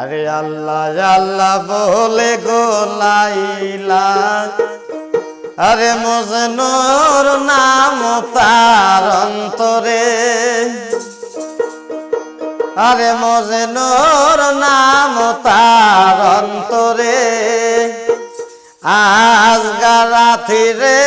আরে আল্লাহ আল্লাহ বলে গোলাইলা। আরে মজনুর নাম তার অন্তরে। আরে মজনুর নাম তার অন্তরে। আজ গারাথি রে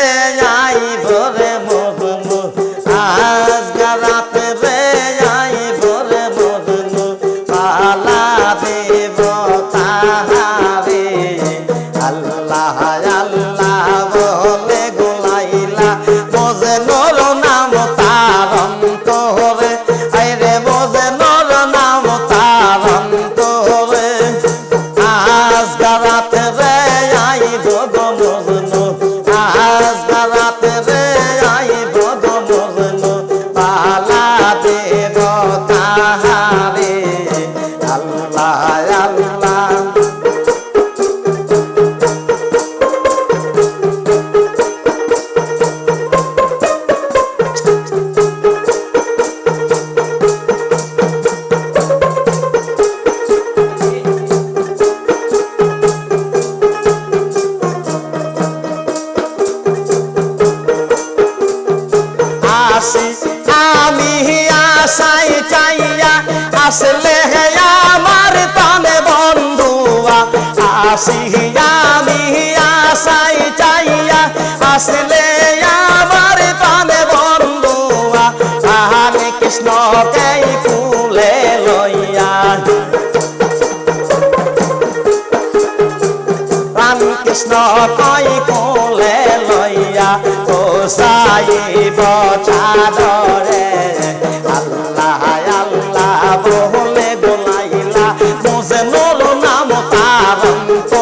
আশাই চাইয়া আসলে হে আমার তানে বন্ধুয়া আসি আমি আশাই চাইয়া আসলে আমার তানে বন্ধুয়া আহানে কৃষ্ণ কে ফুলে লইয়া। রামকৃষ্ণ কই কোলে লইয়া, ও সাইব চাদরে। பாவம்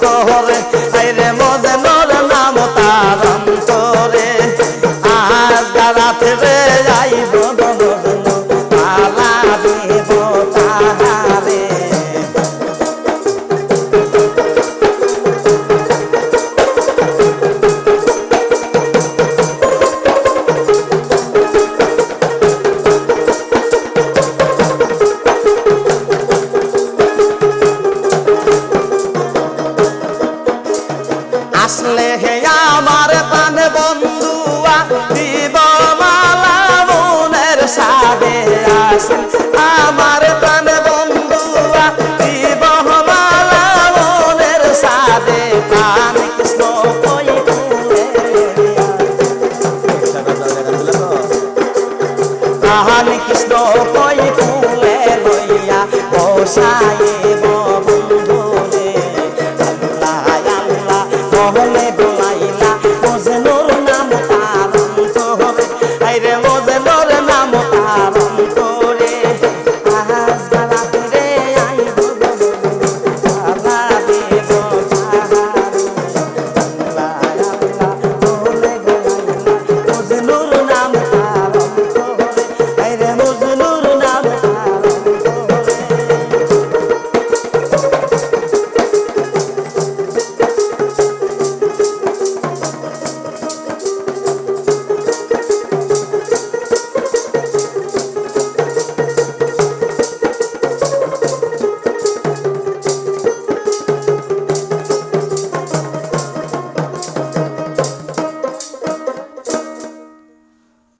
তারম তোরে আইরে মোদে মোর নাম তোরে আজ গারাতে আমার প্রাণ বন্ধুয়া দিব মালা মনের সাদে প্রাণ কৃষ্ণ কৃষ্ণ কই তুলে লইয়া বসাই